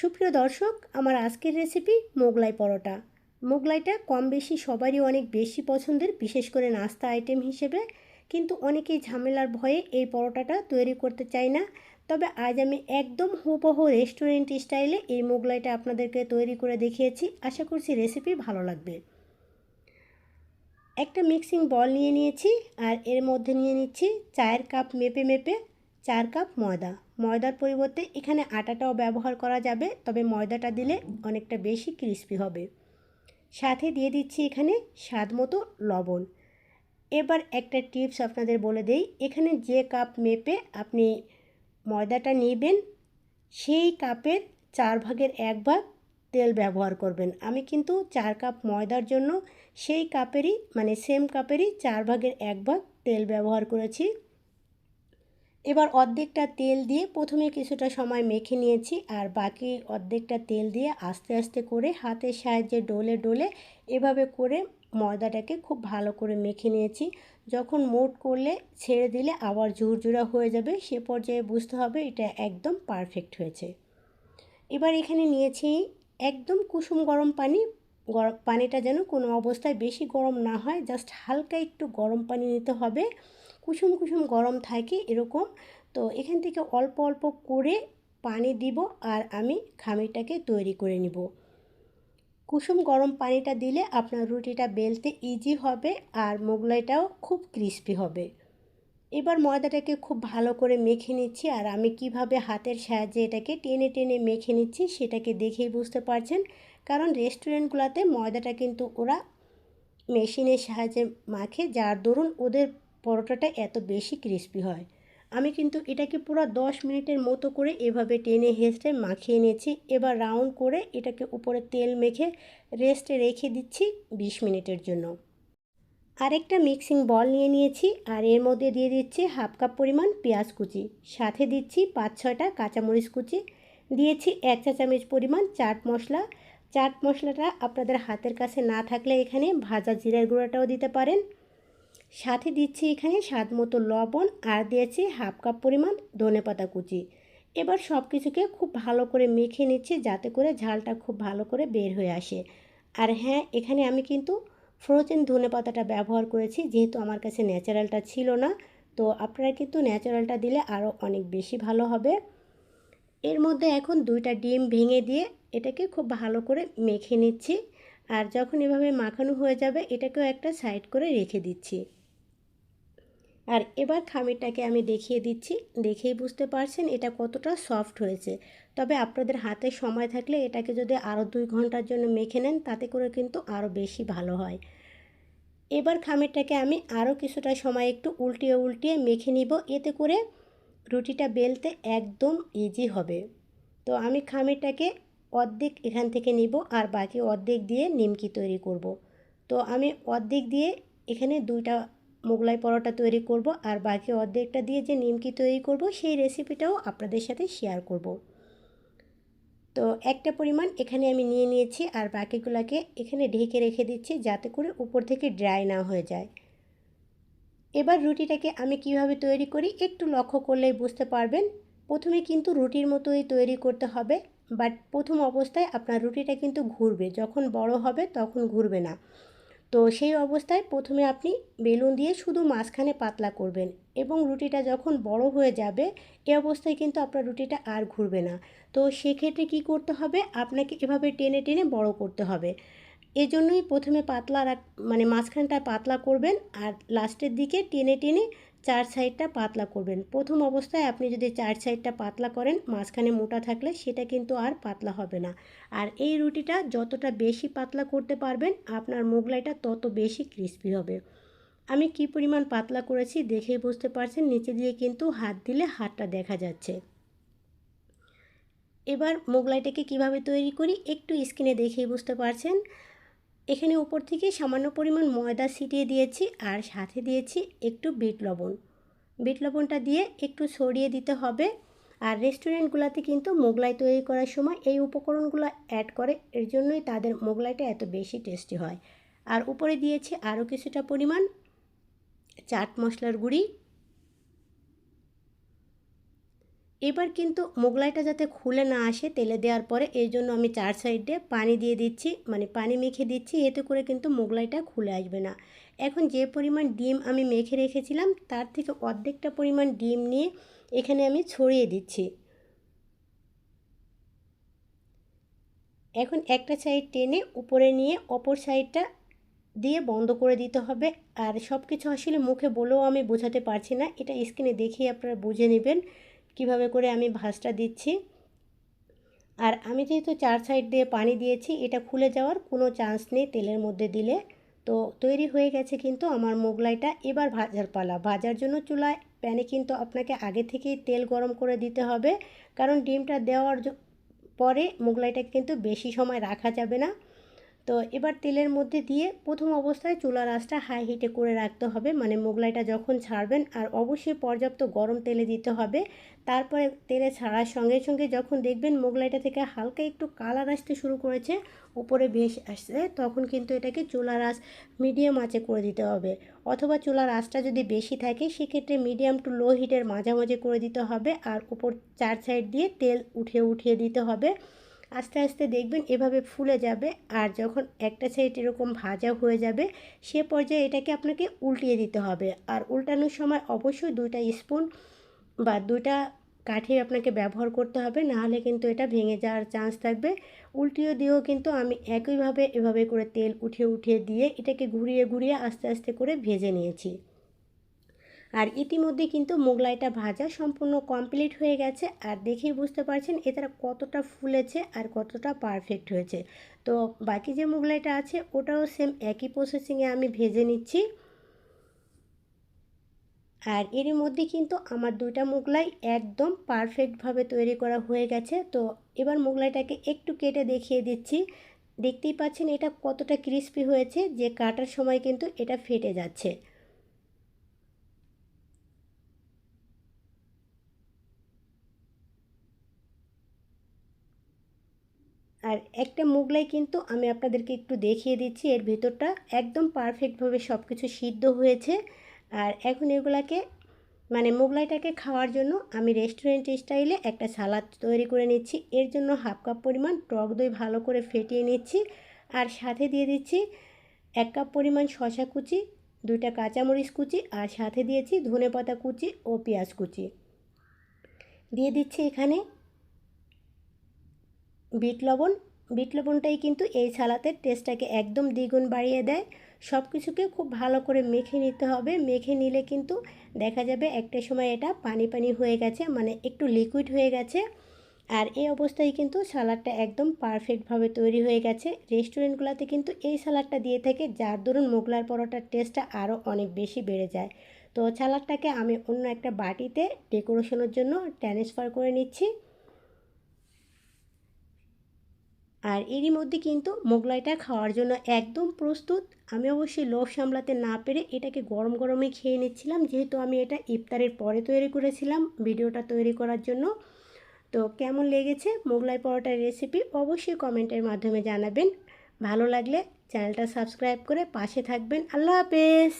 সুপ্রিয় দর্শক, আমার আজকের রেসিপি মোগলাই পরোটা। মোগলাইটা কম বেশি সবারই অনেক বেশি পছন্দের, বিশেষ করে নাস্তা আইটেম হিসেবে। কিন্তু অনেকেই ঝামেলার ভয়ে এই পরোটাটা তৈরি করতে চায় না। তবে আজ আমি একদম হুবহু রেস্টুরেন্ট স্টাইলে এই মোগলাইটা আপনাদেরকে তৈরি করে দেখিয়েছি। আশা করছি রেসিপি ভালো লাগবে। একটা মিক্সিং বল নিয়ে নিয়েছি আর এর মধ্যে নিয়ে নিচ্ছি চায়ের কাপ মেপে মেপে চার কাপ ময়দা। ময়দার পরিবর্তে এখানে আটাটাও ব্যবহার করা যাবে, তবে ময়দাটা দিলে অনেকটা বেশি ক্রিস্পি হবে। সাথে দিয়ে দিচ্ছি এখানে স্বাদ মতো লবণ। এবার একটা টিপস আপনাদের বলে দেই, এখানে যে কাপ মেপে আপনি ময়দাটা নেবেন, সেই কাপের চার ভাগের এক ভাগ তেল ব্যবহার করবেন। আমি কিন্তু চার কাপ ময়দার জন্য সেই কাপেরই মানে সেম কাপেরই চার ভাগের এক ভাগ তেল ব্যবহার করেছি। এবার অর্ধেকটা তেল দিয়ে প্রথমে কিছুটা সময় মেখে নিয়েছি আর বাকি অর্ধেকটা তেল দিয়ে আস্তে আস্তে করে হাতের সাহায্যে ডোলে ডোলে এভাবে করে ময়দাটাকে খুব ভালো করে মেখে নিয়েছি। যখন মোট করলে ছেড়ে দিলে আবার ঝুরঝুরা হয়ে যাবে, সে পর্যায়ে বুঝতে হবে এটা একদম পারফেক্ট হয়েছে। এবার এখানে নিয়েছি একদম কুসুম গরম পানি। গরম পানিটা যেন কোনো অবস্থায় বেশি গরম না হয়, জাস্ট হালকা একটু গরম পানি নিতে হবে। কুসুম কুসুম গরম থাকে এরকম। তো এখান থেকে অল্প অল্প করে পানি দিব আর আমি খামিরটাকে তৈরি করে নিব। কুসুম গরম পানিটা দিলে আপনার রুটিটা বেলতে ইজি হবে আর মোগলাইটাও খুব ক্রিস্পি হবে। এবার ময়দাটাকে খুব ভালো করে মেখে নিচ্ছি আর আমি কীভাবে হাতের সাহায্যে এটাকে টেনে টেনে মেখে নিচ্ছি সেটাকে দেখেই বুঝতে পারছেন। কারণ রেস্টুরেন্টগুলোতে ময়দাটা কিন্তু ওরা মেশিনের সাহায্যে মাখে। যার দরুন ওদের পরোটাটা এত বেশি ক্রিস্পি হয়। আমি কিন্তু এটাকে পুরো দশ মিনিটের মতো করে এভাবে টেনে হেসড়ে মাখিয়ে নিয়েছি। এবার রাউন্ড করে এটাকে উপরে তেল মেখে রেস্টে রেখে দিচ্ছি বিশ মিনিটের জন্য। আরেকটা মিক্সিং বল নিয়ে নিয়েছি আর এর মধ্যে দিয়ে দিচ্ছি হাফ কাপ পরিমাণ পেঁয়াজ কুচি। সাথে দিচ্ছি পাঁচ ছয়টা কাঁচামরিচ কুচি। দিয়েছি এক চা চামচ পরিমাণ চাট মশলা। চাট মশলাটা আপনাদের হাতের কাছে না থাকলে এখানে ভাজা জিরার গুঁড়াটাও দিতে পারেন। সাথে দিচ্ছি এখানে স্বাদ মতো লবণ আর দিয়েছি হাফ কাপ পরিমাণ ধনে পাতা কুচি। এবার সব কিছুকে খুব ভালো করে মেখে নিচ্ছি যাতে করে ঝালটা খুব ভালো করে বের হয়ে আসে। আর হ্যাঁ এখানে আমি কিন্তু ফ্রোজেন ধনে পাতাটা ব্যবহার করেছি, যেহেতু আমার কাছে ন্যাচারালটা ছিল না। তো আপনারা কিন্তু ন্যাচারালটা দিলে আরও অনেক বেশি ভালো হবে। এর মধ্যে এখন দুইটা ডিম ভেঙে দিয়ে এটাকে খুব ভালো করে মেখে নিচ্ছি। আর যখন এভাবে মাখানো হয়ে যাবে, এটাকেও একটা সাইড করে রেখে দিচ্ছি। আর এবার খামিরটাকে আমি দেখিয়ে দিচ্ছি। দেখেই বুঝতে পারছেন এটা কতটা সফট হয়েছে। তবে আপনাদের হাতে সময় থাকলে এটাকে যদি আরও দুই ঘণ্টার জন্য মেখে নেন, তাতে করে কিন্তু আরও বেশি ভালো হয়। এবার খামিরটাকে আমি আরও কিছুটা সময় একটু উল্টিয়ে উল্টিয়ে মেখে নিব। এতে করে রুটিটা বেলতে একদম ইজি হবে। তো আমি খামিরটাকে অর্ধেক এখান থেকে নিব আর বাকি অর্ধেক দিয়ে নিমকি তৈরি করব। তো আমি অর্ধেক দিয়ে এখানে দুইটা মোগলাই পরোটা তৈরি করব আর বাকি অর্ধেকটা দিয়ে যে নিমকি তৈরি করব, সেই রেসিপিটাও আপনাদের সাথে শেয়ার করব। তো একটা পরিমাণ এখানে আমি নিয়ে নিয়েছি আর বাকিগুলোকে এখানে ঢেকে রেখে দিচ্ছি যাতে করে উপর থেকে ড্রাই না হয়ে যায়। এবার রুটিটাকে আমি কীভাবে তৈরি করি একটু লক্ষ্য করলেই বুঝতে পারবেন। প্রথমে কিন্তু রুটির মতোই তৈরি করতে হবে বাট প্রথম অবস্থায় আপনার রুটিটা কিন্তু ঘুরবে। যখন বড় হবে তখন ঘুরবে না। তো সেই অবস্থায় প্রথমে আপনি বেলুন দিয়ে শুধু মাঝখানে পাতলা করবেন এবং রুটিটা যখন বড় হয়ে যাবে, এ অবস্থায় কিন্তু আপনার রুটিটা আর ঘুরবে না। তো সেক্ষেত্রে কি করতে হবে? আপনাকে এভাবে টেনে টেনে বড় করতে হবে। এজন্যই প্রথমে পাতলা মানে মাঝখানটায় পাতলা করবেন আর লাস্টের দিকে টেনে টেনে চার সাইডটা পাতলা করবেন। প্রথম অবস্থায় আপনি যদি চার সাইডটা পাতলা করেন, মাঝখানে মোটা থাকলে সেটা কিন্তু আর পাতলা হবে না। আর এই রুটিটা যতটা বেশি পাতলা করতে পারবেন, আপনার মোগলাইটা তত বেশি ক্রিস্পি হবে। আমি কি পরিমাণ পাতলা করেছি দেখেই বুঝতে পারছেন, নিচে দিয়ে কিন্তু হাত দিলে হাতটা দেখা যাচ্ছে। এবার মোগলাইটাকে কীভাবে তৈরি করি, একটু স্কিনে দেখেই বুঝতে পারছেন। এখানে উপর থেকে সামান্য পরিমাণ ময়দা ছিটিয়ে দিয়েছি আর সাথে দিয়েছি একটু বিট লবণ। বিট লবণটা দিয়ে একটু ছড়িয়ে দিতে হবে আর রেস্টুরেন্টগুলোতে কিন্তু মোগলাই তৈরি করার সময় এই উপকরণগুলো অ্যাড করে, এর জন্যই তাদের মোগলাইটা এত বেশি টেস্টি হয়। আর উপরে দিয়েছি আরও কিছুটা পরিমাণ চাট মশলার গুঁড়ি এবার কিন্তু মোগলাইটা যাতে খুলে না আসে তেলে দেওয়ার পরে এই জন্য আমি চার সাইডে পানি দিয়ে দিচ্ছি মানে পানি মেখে দিচ্ছি, এতে করে কিন্তু মোগলাইটা খুলে আসবে না। এখন যে পরিমাণ ডিম আমি মেখে রেখেছিলাম, তার থেকে অর্ধেকটা পরিমাণ ডিম নিয়ে এখানে আমি ছড়িয়ে দিচ্ছি। এখন একটা সাইড টেনে উপরে নিয়ে অপর সাইডটা দিয়ে বন্ধ করে দিতে হবে। আর সব কিছু আসলে মুখে বলেও আমি বোঝাতে পারছি না, এটা স্ক্রিনে দেখিয়ে আপনারা বুঝে নেবেন। কীভাবে করে আমি ভাঁজটা দিচ্ছি। আর আমি যেহেতু চার সাইড দিয়ে পানি দিয়েছি, এটা খুলে যাওয়ার কোনো চান্স নেই তেলের মধ্যে দিলে। তো তৈরি হয়ে গেছে কিন্তু আমার মোগলাইটা। এবার ভাজার পালা। ভাজার জন্য চুলায় প্যানে কিন্তু আপনাকে আগে থেকেই তেল গরম করে দিতে হবে। কারণ ডিমটা দেওয়ার পরে মোগলাইটা কিন্তু বেশি সময় রাখা যাবে না। তো এবার তেলের মধ্যে দিয়ে প্রথম অবস্থায় চুলার আঁচটা হাই হিটে করে রাখতে হবে। মানে মোগলাইটা যখন ছাড়বেন আর অবশ্যই পর্যাপ্ত গরম তেলে দিতে হবে। তারপরে তেলে ছাড়ার সঙ্গে সঙ্গে যখন দেখবেন মোগলাইটা থেকে হালকা একটু কালার আসতে শুরু করেছে, উপরে ভেসে আসছে, তখন কিন্তু এটাকে চুলার আঁচ মিডিয়াম আঁচে করে দিতে হবে। অথবা চুলার আঁচটা যদি বেশি থাকে, সেক্ষেত্রে মিডিয়াম টু লো হিটের মাঝামাঝি করে দিতে হবে। আর উপর চার সাইড দিয়ে তেল উঠিয়ে উঠিয়ে দিতে হবে। আস্তে আস্তে দেখবেন এভাবে ফুলে যাবে আর যখন একটা সাইড এরকম ভাজা হয়ে যাবে, সে পর্যায়ে এটাকে আপনাকে উল্টিয়ে দিতে হবে। আর উল্টানোর সময় অবশ্যই দুইটা স্পুন বা দুইটা কাঠি আপনাকে ব্যবহার করতে হবে, নাহলে কিন্তু এটা ভেঙে যাওয়ার চান্স থাকবে। উল্টিয়ে দিয়েও কিন্তু আমি একইভাবে এভাবে করে তেল উঠিয়ে উঠিয়ে দিয়ে এটাকে ঘুরিয়ে ঘুরিয়ে আস্তে আস্তে করে ভেজে নিয়েছি। আর ইতিমধ্যে কিন্তু মোগলাইটা ভাজা সম্পূর্ণ কমপ্লিট হয়ে গেছে। আর দেখেই বুঝতে পারছেন এটা কতটা ফুলেছে আর কতটা পারফেক্ট হয়েছে। তো বাকি যে মোগলাইটা আছে, ওটাও সেম একই প্রসেসিংয়ে আমি ভেজে নিচ্ছি। আর এরই মধ্যে কিন্তু আমার দুইটা মোগলাই একদম পারফেক্টভাবে তৈরি করা হয়ে গেছে। তো এবার মোগলাইটাকে একটু কেটে দেখিয়ে দিচ্ছি। দেখতেই পাচ্ছেন এটা কতটা ক্রিস্পি হয়েছে, যে কাটার সময় কিন্তু এটা ফেটে যাচ্ছে। আর একটা মোগলাই কিন্তু আমি আপনাদেরকে একটু দেখিয়ে দিচ্ছি, এর ভিতরটা একদম পারফেক্টভাবে সব কিছু সিদ্ধ হয়েছে। আর এখন এগুলাকে মানে মোগলাইটাকে খাওয়ার জন্য আমি রেস্টুরেন্ট স্টাইলে একটা সালাদ তৈরি করে নিচ্ছি। এর জন্য হাফ কাপ পরিমাণ টক দই ভালো করে ফেটিয়ে নিচ্ছি। আর সাথে দিয়ে দিচ্ছি এক কাপ পরিমাণ শশা কুচি, দুইটা কাঁচামরিচ কুচি, আর সাথে দিয়েছি ধনে পাতা কুচি ও পেঁয়াজ কুচি। দিয়ে দিচ্ছি এখানে বিট লবণ। বিট লবণটাই কিন্তু এই সালাতের টেস্টটাকে একদম দ্বিগুণ বাড়িয়ে দেয়। সব কিছুকে খুব ভালো করে মেখে নিতে হবে। মেখে নিলে কিন্তু দেখা যাবে একটা সময় এটা পানি পানি হয়ে গেছে মানে একটু লিকুইড হয়ে গেছে। আর এই অবস্থায় কিন্তু সালাডটা একদম পারফেক্টভাবে তৈরি হয়ে গেছে। রেস্টুরেন্টগুলোতে কিন্তু এই সালাডটা দিয়ে থাকে যার দরুন মোগলার পরোটার টেস্টটা আরও অনেক বেশি বেড়ে যায়। তো সালাডটাকে আমি অন্য একটা বাটিতে ডেকোরেশনের জন্য ট্রান্সফার করে নিচ্ছি। আর এরই মধ্যে কিন্তু মোগলাইটা খাওয়ার জন্য একদম প্রস্তুত। আমি অবশ্যই লোভ সামলাতে না পেরে এটাকে গরম গরমে খেয়ে নিচ্ছিলাম, যেহেতু আমি এটা ইফতারের পরে তৈরি করেছিলাম ভিডিওটা তৈরি করার জন্য। তো কেমন লেগেছে মোগলাই পরোটার রেসিপি অবশ্যই কমেন্টের মাধ্যমে জানাবেন। ভালো লাগলে চ্যানেলটা সাবস্ক্রাইব করে পাশে থাকবেন। আল্লাহ হাফেজ!